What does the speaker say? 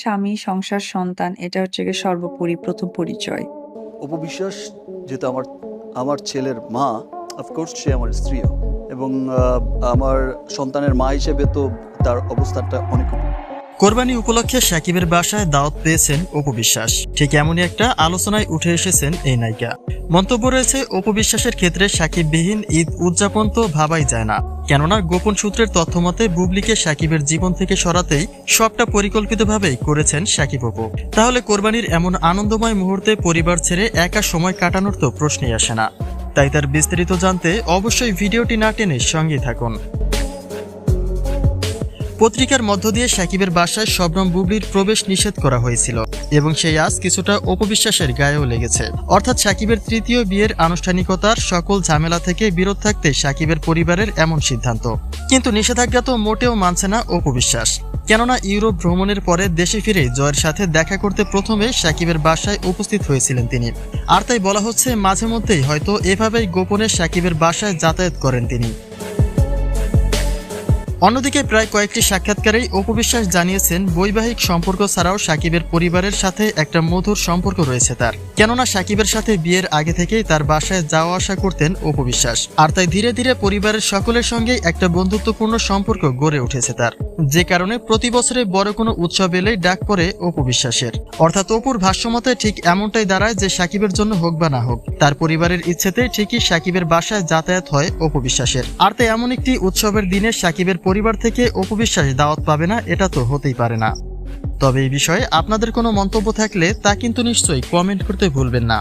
স্বামী, সংসার, সন্তান এটা হচ্ছে গিয়ে সর্বোপরি প্রথম পরিচয়। অপবিশ্বাস যেহেতু আমার আমার ছেলের মা অফকোর্স সে আমার স্ত্রীও। এবং আমার সন্তানের মা হিসেবে তো তার অবস্থানটা অনেক কোরবানি উপলক্ষে সাকিবের বাসায় দাওয়াত পেয়েছেন অপু বিশ্বাস ঠিক এমনই একটা আলোচনায় উঠে এসেছেন এই নায়িকা। মন্তব্য রয়েছে অপু বিশ্বাসের ক্ষেত্রে সাকিববিহীন ঈদ উদযাপন তো ভাবাই যায় না। কেননা গোপন সূত্রের তথ্য মতে, বুবলিকে সাকিবের জীবন থেকে সরাতেই সবটা পরিকল্পিতভাবেই করেছেন সাকিব অপু তাহলে কোরবানির এমন আনন্দময় মুহূর্তে পরিবার ছেড়ে একা সময় কাটানোর তো প্রশ্নই আসে না। তাই তার বিস্তারিত জানতে অবশ্যই ভিডিওটি না টেনে সঙ্গে থাকুন। পত্রিকার মধ্য দিয়ে সাকিবের বাসায় শবনম বুবলির প্রবেশ নিষেধ করা হয়েছিল এবং সেই আজ কিছুটা অপবিশ্বাসের গায়েও লেগেছে। অর্থাৎ সাকিবের তৃতীয় বিয়ের আনুষ্ঠানিকতার সকল ঝামেলা থেকে বিরত থাকতে সাকিবের পরিবারের এমন সিদ্ধান্ত। কিন্তু নিষেধাজ্ঞা তো মোটেও মানছে না অপবিশ্বাস। কেননা ইউরোপ ভ্রমণের পরে দেশে ফিরে জয়ের সাথে দেখা করতে প্রথমে সাকিবের বাসায় উপস্থিত হয়েছিলেন তিনি। আর তাই বলা হচ্ছে মাঝে মধ্যেই হয়তো এভাবেই গোপনে সাকিবের বাসায় যাতায়াত করেন তিনি। অন্যদিকে প্রায় কয়েকটি সাক্ষাৎকারেই অপবিশ্বাস জানিয়েছেন, বৈবাহিক সম্পর্ক ছাড়াও সাকিবের পরিবারের সাথে একটা মধুর সম্পর্ক রয়েছে তার। কেননা সাকিবের সাথে বিয়ের আগে থেকেই তার বাসায় যাওয়া আসা করতেন অপবিশ্বাস আর তাই ধীরে ধীরে পরিবারের সকলের সঙ্গেই একটা বন্ধুত্বপূর্ণ সম্পর্ক গড়ে উঠেছে তার। যে কারণে প্রতি বছরে বড় কোনো উৎসব এলেই ডাক পড়ে অপবিশ্বাসের। অর্থাৎ অপুর ভাষ্যমতে ঠিক এমনটাই দাঁড়ায় যে সাকিবের জন্য হোক বা না হোক, তার পরিবারের ইচ্ছেতে ঠিকই সাকিবের বাসায় যাতায়াত হয় অপবিশ্বাসের। আর তাই এমন একটি উৎসবের দিনে সাকিবের পরিবার থেকে অপবিশ্বাস দাওয়াত পাবে না, এটা তো হতেই পারে না। তবে এই বিষয়ে আপনাদের কোনো মন্তব্য থাকলে তা কিন্তু নিশ্চয়ই কমেন্ট করতে ভুলবেন না।